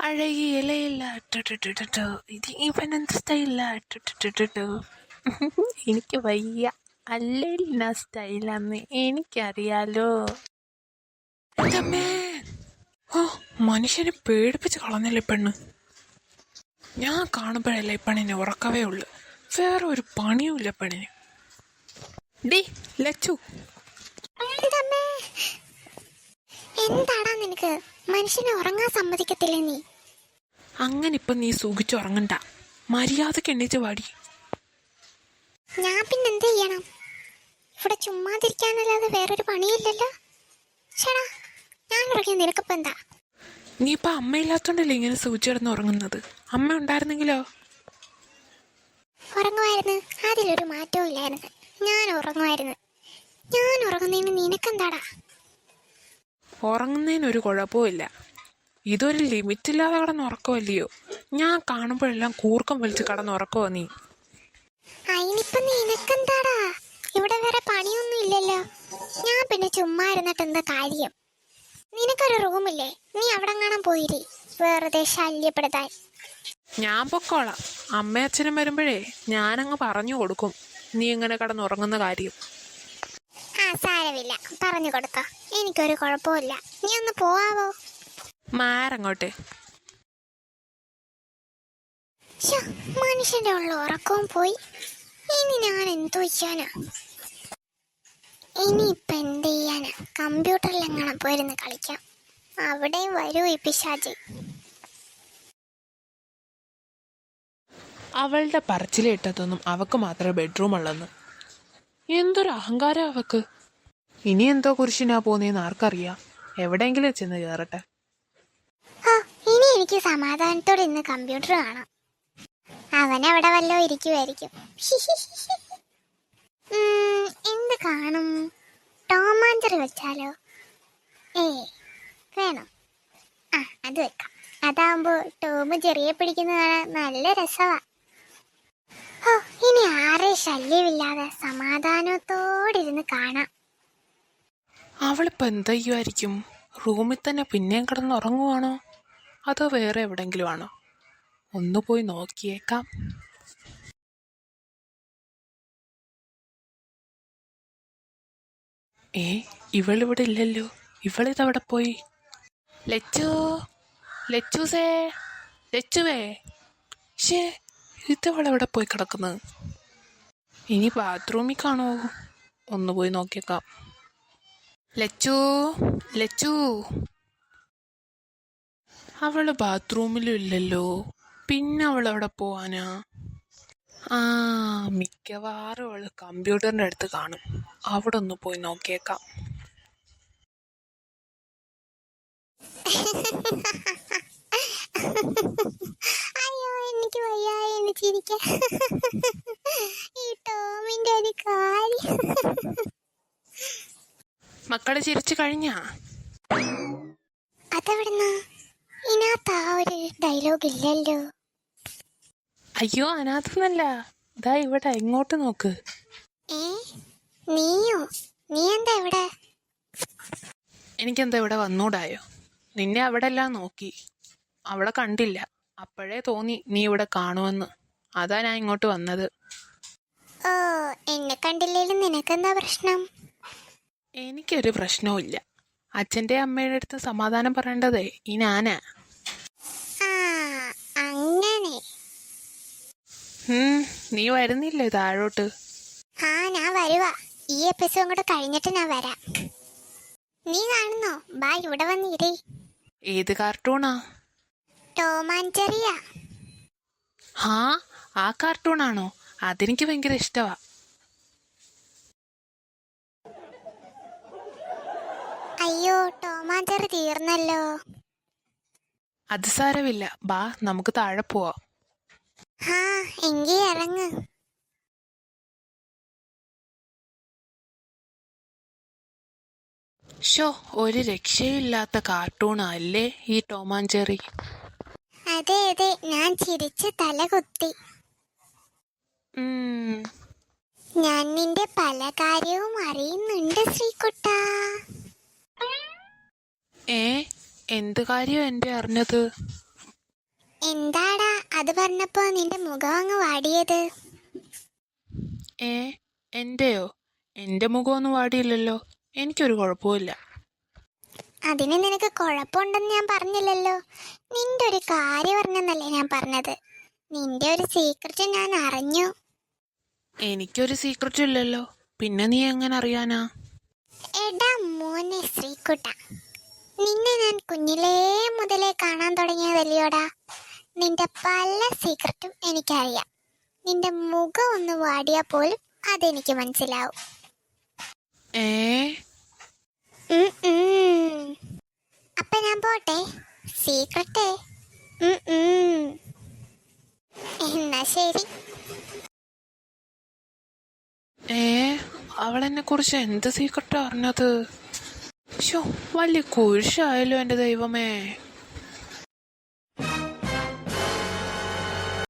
അഴകിയ ഇലയില്ല. ടുടുടുടുടു. ഇത് ഇവനെന്ത് സ്റ്റൈല ടുടുടുടുടു. എനിക്ക് വയ്യ. അല്ലേലിന സ്റ്റൈലാന്ന് എനിക്കറിയാലോ. ഓ മനുഷ്യനെ പേടിപ്പിച്ച് കളഞ്ഞല്ലേ പെണ്ണ്? ഞാൻ കാണുമ്പോഴല്ലേ പെണ്ണിനെ ഉറക്കവേ ഉള്ളു. വേറെ ഒരു പണിയുമില്ല പെണ്ണിന്. ഡി ലച്ചു. എന്താടാ നിനക്ക്? മനുഷ്യനെ ഉറങ്ങാൻ സമ്മതിക്കത്തില്ല നീ? അങ്ങനെ ഇപ്പൊ നീ സുഖിച്ചുറങ്ങണ്ട മര്യാദയ്ക്ക് എണ്ണീച്ച് വാടി. ഞാൻ പിന്നെ എന്ത് ചെയ്യണം? ഇവിടെ ചുമ്മാതിരിക്കാനല്ലാതെ വേറൊരു പണിയില്ലല്ലോ? ചേടാ ഞാൻ ഉറങ്ങിയ നിനക്കിപ്പോ എന്താ? നീ ഇപ്പൊ അമ്മയില്ലാത്തോണ്ടല്ലേ ഇങ്ങനെ സൂചി കിടന്ന് ഉറങ്ങുന്നത്? അമ്മ ഉണ്ടായിരുന്നെങ്കിലോ? ഉറങ്ങുമായിരുന്നു. അതിലൊരു മാറ്റവും ഇല്ലായിരുന്നു. ഞാൻ ഉറങ്ങുമായിരുന്നു. ഞാൻ ഉറങ്ങുന്നതിന് നിനക്കെന്താടാ? ഉറങ്ങുന്നതിനൊരു കുഴപ്പമില്ല ഇതൊരു ലിമിറ്റില്ലാതെ കടന്ന് ഉറക്കമല്ലയോ? ഞാൻ കാണുമ്പോഴെല്ലാം കൂർക്കം വലിച്ച് കടന്ന് ഉറക്കോ നീ. അതിനിപ്പം നിനക്കെന്താടാ? ഇവിടെ വേറെ പണിയൊന്നും ഇല്ലല്ലോ. ഞാൻ പിന്നെ ചുമ്മാ ഇരുന്നിട്ട് എന്താ കാര്യം? നിനക്കൊരു റൂമില്ലേ? നീ അവിടെ കാണാൻ പോയിരി. വെറുതെ ശല്യപ്പെടുത്താൻ. ഞാൻ പൊക്കോളാം. അമ്മയച്ഛനും വരുമ്പോഴേ ഞാനങ്ങ് പറഞ്ഞു കൊടുക്കും. നീ ഇങ്ങനെ കിടന്നുറങ്ങുന്ന കാര്യം. സാരമില്ല. പറഞ്ഞു കൊടുത്തോ. എനിക്കൊരു കുഴപ്പമില്ല നീ ഒന്ന് പോവാവോ? മാറങ്ങോട്ട്. മനുഷ്യന്റെ ഉള്ള ഉറക്കവും പോയി. ഇനി ഞാൻ എന്തോ ചെയ്യാനാ? ഇനിയിപ്പൊ എന്ത് ചെയ്യാനാ? കമ്പ്യൂട്ടറിൽ എങ്ങനെ പോയിരുന്ന് കളിക്കാം. അവിടെയും വരൂ ഈ പിശാജ് അവളുടെ പറച്ചിലിട്ടതൊന്നും അവക്ക് മാത്രമേ ബെഡ്റൂം ഉള്ളെന്ന്. എന്തൊരു അഹങ്കാരം അവക്ക്. ഇനി എന്തോ കുരിശിനാ പോന്നേന്ന് ആർക്കറിയാം. എവിടെയെങ്കിലും ചെന്ന് കയറട്ടെ ഇനി എനിക്ക് സമാധാനത്തോടെ ഇന്ന് കമ്പ്യൂട്ടർ കാണാം. അവൻ അവിടെ വല്ലോ ഇരിക്കുമായിരിക്കും എന്ത് കാണും? ടോമാഞ്ചറി വെച്ചാലോ? ഏ വേണം. ആ അത് വെക്കാം. അതാവുമ്പോ ടോം ചെറിയ പിടിക്കുന്ന കാണാൻ നല്ല രസമാ ഓ ഇനി ആരെ ശല്യമില്ലാതെ സമാധാനത്തോടെ ഇരുന്ന് കാണാം. അവളിപ്പോ എന്താ ചെയ്യുമായിരിക്കും റൂമിൽ തന്നെ പിന്നെയും കിടന്നുറങ്ങുവാണോ അതോ വേറെ എവിടെങ്കിലും ആണോ ഒന്ന് പോയി നോക്കിയേക്കാം. ഏ ഇവളിവിടെ ഇല്ലല്ലോ. ഇവളിതവിടെ പോയി? ലച്ചു ലച്ചൂസേ ലച്ചുവേ. ഷേ ഇതവളെവിടെ പോയി കിടക്കുന്നത് ഇനി ബാത്റൂമിൽ കാണുമോ ഒന്ന് പോയി നോക്കിയേക്കാം. ലച്ചു ലച്ചു. അവൾ ബാത്റൂമിലും ഇല്ലല്ലോ പിന്നെ അവൾ അവിടെ പോവാനാ? ആ മിക്കവാറും അവൾ കമ്പ്യൂട്ടറിന്റെ അടുത്ത് കാണും. അവിടെ ഒന്ന് പോയി നോക്കിയേക്കാം. അയ്യോ എനിക്ക് ഈ ടോമിന്റെ ഒരു കാര്യം. മക്കൾ ചിരിച്ചു കഴിഞ്ഞാ? അതെവിടുന്ന്? ഇതിനകത്ത് ആ ഒരു ഡയലോഗ് ഇല്ലല്ലോ. അയ്യോ അതിനകത്തൊന്നല്ല ഇതാ ഇവിടെ ഇങ്ങോട്ട് നോക്ക്. ഏ? നീയോ? നീ എന്താ ഇവിടെ? എനിക്കെന്താ ഇവിടെ വന്നൂടായോ? നിന്നെ അവിടെ എല്ലാം നോക്കി. അവിടെ കണ്ടില്ല. അപ്പോഴേ തോന്നി നീ ഇവിടെ കാണുമെന്ന്. അതാ ഞാൻ ഇങ്ങോട്ട് വന്നത്. ഓ എന്നെ കണ്ടില്ലേലും നിനക്കെന്താ പ്രശ്നം? എനിക്കൊരു പ്രശ്നവും അച്ഛന്റെ അമ്മയുടെ അടുത്ത് സമാധാനം പറയേണ്ടതേ ഈ ഞാനാ അങ്ങനെ. ഉം, നീ വരുന്നില്ലേ താഴോട്ട്? ആ ഞാൻ വരുവാ. ഈ എപ്പിസോഡ് കൂടെ കഴിഞ്ഞിട്ട് ഞാൻ വരാം. നീ കാണുന്നോ? ബാ ഇവിടെ വന്നിരേ. ഏത് കാർട്ടൂണാ? ടോമാഞ്ചറിയാ ഹാ ആ കാർട്ടൂണാണോ? അതെനിക്ക് ഭയങ്കര ഇഷ്ടമാ ടോമാഞ്ചറി തീർന്നല്ലോ. അത് സാരമില്ല. ബാ നമുക്ക് താഴെ പോവാം. ഹാ എങ്കി ഇറങ്ങ് ഷോ ഒരു രക്ഷയില്ലാത്ത കാർട്ടൂണാ അല്ലേ ഈ ടോമാഞ്ചെറി? അതെ അതെ ഞാൻ ചിരിച്ച് തല കുത്തി ഞാൻ നിന്റെ പല കാര്യവും അറിയുന്നുണ്ട് ശ്രീകുട്ട. ഏ? എന്ത് കാര്യം എന്റെ അറിഞ്ഞത്? എന്താടാ അത് പറഞ്ഞപ്പോ നിന്റെ മുഖം അങ്ങ് വാടിയത്? ഏ? എന്റെയോ? എന്റെ മുഖമൊന്നും വാടിയില്ലല്ലോ. എനിക്കൊരു കുഴപ്പമില്ല അതിന് നിനക്ക് കുഴപ്പമുണ്ടെന്ന് ഞാൻ പറഞ്ഞില്ലല്ലോ. നിന്റെ ഒരു കാര്യം പറഞ്ഞെന്നല്ലേ ഞാൻ പറഞ്ഞത്. നിന്റെ ഒരു സീക്രട്ട് ഞാൻ അറിഞ്ഞു. എനിക്കൊരു സീക്രറ്റ് ഇല്ലല്ലോ. പിന്നെ നീ എങ്ങനെ അറിയാനാ? എടാ മോനെ ശ്രീകുട്ട നിന്നെ ഞാൻ കുഞ്ഞിലേ മുതലേ കാണാൻ തുടങ്ങിയതല്ലയോടാ നിന്റെ പല സീക്രട്ടും എനിക്കറിയാം. നിന്റെ മുഖം ഒന്ന് വാടിയാ പോലും അതെനിക്ക് മനസ്സിലാവും. അപ്പൊ ഞാൻ പോട്ടെ. സീക്രട്ടേ. എന്നാ ശരി. ഏ? അവളെന്നെ കുറിച്ച് എന്ത് സീക്രട്ടാ അറിഞ്ഞത് ഷോ വലിയ കുരിശായല്ലോ എന്റെ ദൈവമേ.